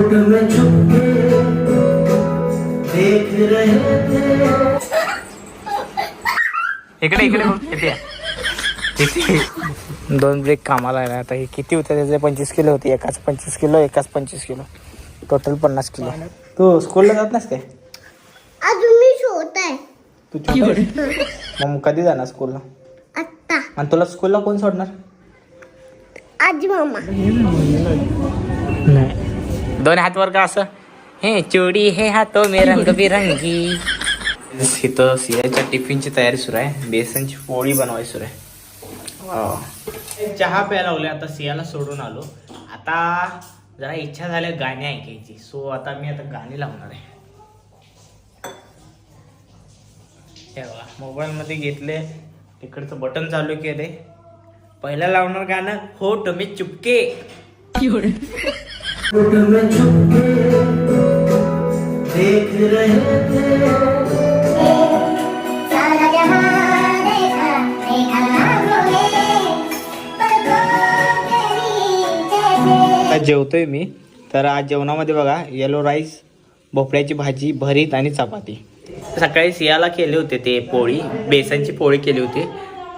में छुप के देख रहे थे। इकडे इकडे किती दोन ब्रेक कामाला आहे आता हे किती होते त्याचे पंचवीस किलो होते. एकाच पंचवीस किलो एकाच पंचवीस किलो. टोटल पन्नास किलो. तू स्कूलला जात नास काय? अजून मी शोध आहे. तू छोटा आहेस? मग कधी जाणार स्कूलला आत्ता. आणि तुला स्कूलला कोण सोडणार? आजी मामा. नाही. दोन हात वर का असं? हे चोडी हे हातो मे रंग बिरंगी इथं सियाच्या टिफिनची तयारी सुरू आहे. बेसनची पोळी बनवायची सुरू आहे. चहा प्यायला लावले आता सियाला सोडून आलो. आता जरा इच्छा झाल्या गाणी ऐकायची. सो आता मी आता गाणी लावणार आहे. हे बघा मोबाईलमध्ये घेतले. तिकडचं बटन चालू केले पहिलं लावणार गाणं होट मी चुपके. फोटो में छुप के देख रहे थे। जेवतोय मी. तर आज जेवणामध्ये बघा येलो राईस भोपळ्याची भाजी भरीत आणि चपाती. सकाळी सियाला केले होते ते पोळी बेसनची पोळी केली होती.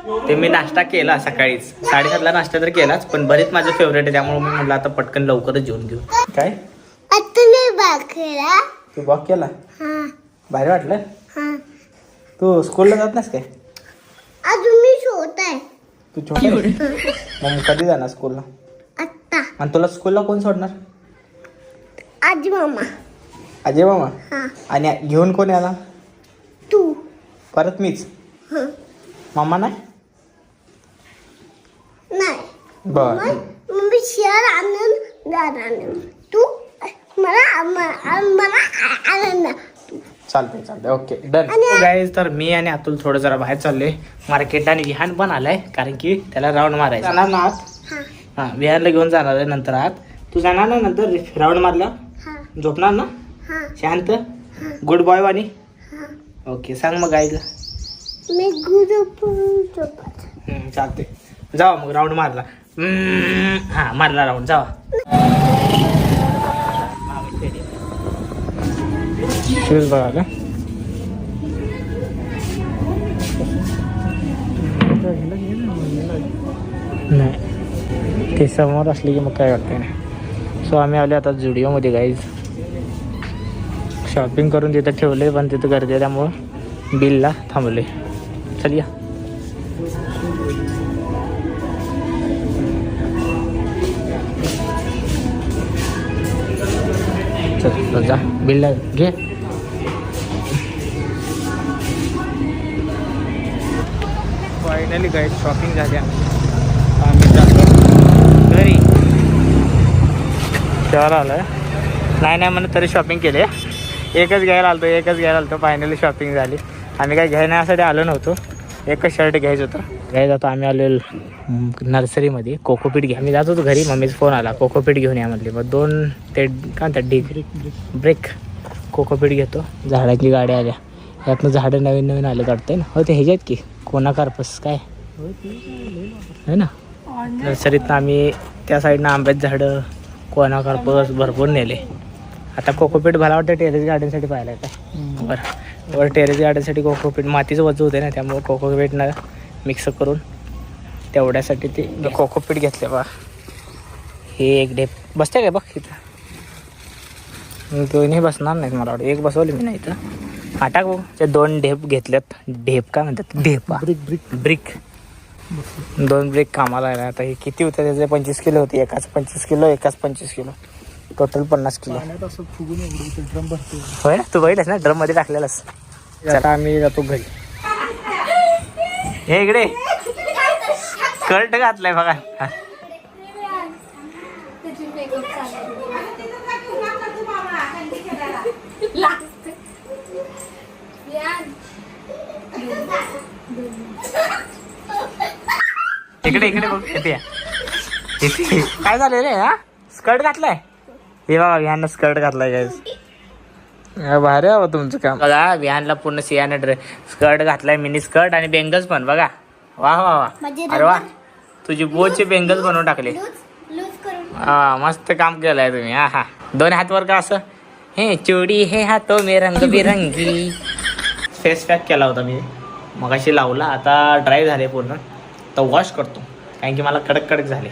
ते मी नाश्ता केला सकाळीच. साडेसातला नाश्ता तर केलाच पण भरीत माझं फेवरेट आहे त्यामुळे मी म्हटलं आता पटकन लवकरच जेवून घेऊ. काय? आता तू वॉक केला? हा. भारी वाटलं? हा. तू स्कूलला जात नास काय? अजून मी आहे. तू छोटा? मग कधी जाणार स्कूलला आत्ता. आणि तुला स्कूलला कोण सोडणार? आजी मामा. अजय मामा? आणि घेऊन कोण याला तू. परत मीच. मामा नाही? नाही बर मग मी शेअर आनंद आनंद तू मला मला आनंद चालतंय चालतंय ओके डन गाईज तर मी आणि अतुल थोडं जरा बाहेर चाललोय. मार्केट आणि विहान पण आलाय कारण की त्याला राऊंड मारायचा. जाणार ना. आत हा. हा विहानला घेऊन जाणार आहे नंतर आत. तू जाणार ना नंतर राऊंड मारला? हा. झोपणार ना? हा. शांत? गुड बॉय वाणी? ओके सांग मग गाईज मी गुरु सोबत चालते जावा मग राऊंड मारला. हा मारला राऊंड जावा. शूज बघा का? नाही. ते समोर असले की मग काय वाटतं नाही. सो आम्ही आले आता जुडिओमध्ये गाईज शॉपिंग करून तिथं ठेवले पण तिथं गर्दी त्यामुळं बिलला थांबले चल या. चल जा. बिल्डर घे. फायनली गाईड शॉपिंग झाली आम्ही जातो घरी. शहर आलं नाही नाही म्हणत तरी शॉपिंग केली. एकच घ्यायला आलतो एकच घ्यायला आलतो. फायनली शॉपिंग झाली. आम्ही काही घेण्यासाठी आलो नव्हतो. एकच शर्ट घ्यायचं होतं. घ्यायचं होतं आम्ही आलो नर्सरीमध्ये कोकोपीट घ्या. आम्ही जात होतो घरी. मम्मीचा फोन आला. कोकोपीट घेऊन या म्हणली. मग दोन ते काय म्हणतात डिग ब्रेक कोकोपीट घेतो. झाडाची गाड्या आल्या. यातनं झाडं नवीन नवीन आले काढते ना. हो ते ह्याच्यात की? कोणा कार्पस काय? है ना? नर्सरीतनं आम्ही त्या साईडनं आंब्यात झाडं कोणा कार्पस भरपूर नेले. आता कोकोपीट मला वाटतं टेरेस गार्डनसाठी पाहिलं काय बरं. वर टेरेस गार्डनसाठी कोकोपीट मातीचं वजू होते ना त्यामुळे कोकोपीटनं मिक्स करून तेवढ्यासाठी ते कोकोपीट घेतले बा. हे एक डेप बसते काय बघ इथं? दोन्ही बसणार नाहीत मला वाटतं. एक बसवली मी. नाही इथं. आटाक बघ. ते दोन ढेप घेतल्यात. ढेप काय म्हणतात? ढेपा ब्रिक ब्रिक. ब्रिक. दोन ब्रेक कामाला आहे आता हे किती होते? त्याचे पंचवीस किलो होते. एकाच पंचवीस किलो एकाच पंचवीस किलो. टोटल पन्नास किलो. होय ना? तू बघितलंस ना? ड्रममध्ये टाकलेलास आता आम्ही जातो घरी. हे इकडे. स्कर्ट घातलाय बघा. इकडे इकडे बघ काय झालं रे हा? स्कर्ट घातलाय? हे बघा यांना स्कर्ट घातलाय काय भारी आहे तुमचं काम. बघा विहानला पूर्ण सियाने ड्रेस स्कर्ट घातलाय मिनी स्कर्ट आणि बेंगल्स पण बघा. वा वा वा. म्हणजे अरे वा. तुझी बोचे बेंगल्स बनवून टाकले. लूज लूज करून हा मस्त काम केलंय तुम्ही. हा हा. दोन हात वर का असं? हे चोडी हे हातो मे रंग बिरंगी. फेस पॅक केला होता मी. मग अशी लावला आता ड्राय झाले पूर्ण. तर वॉश करतो. कारण की मला कडक कडक झाले.